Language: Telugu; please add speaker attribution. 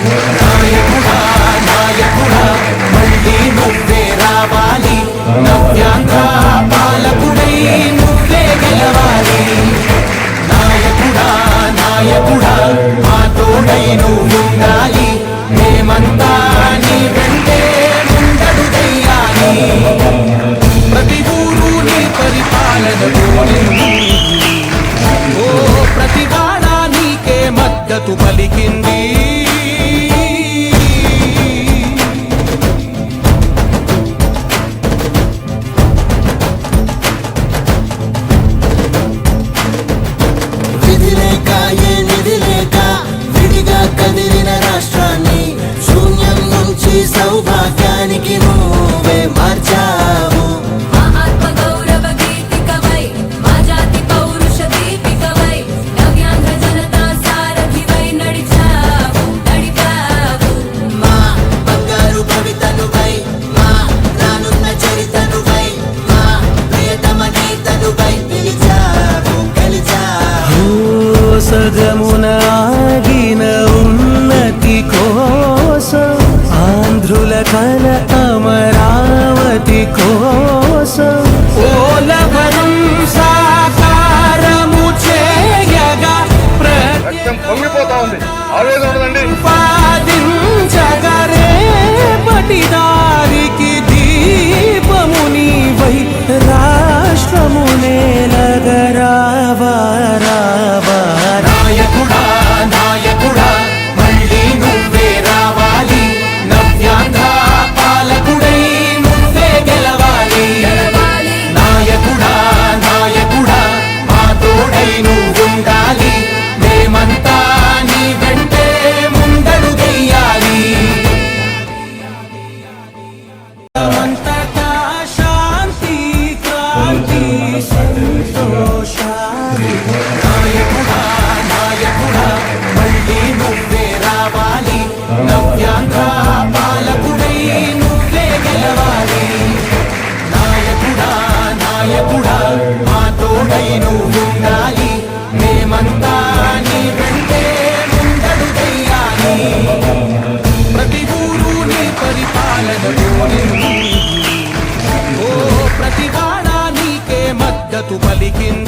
Speaker 1: నాయకుడా నాయకుడా మళ్ళీ నువ్వే రావాలి నవ్యాంధ్ర పాలకుడై నువ్వే గెలవాలి నాయకుడా నాయకుడా. తోడా మా తోడై నువ్వు ఉండాలి. మేమంతా నీ వెంటే ముందడుగయ్యాలి
Speaker 2: ప్రతి ఊరు నీ పరిపాలనలోనే ఓ ప్రతి వాడా మద్దతు పలికింది.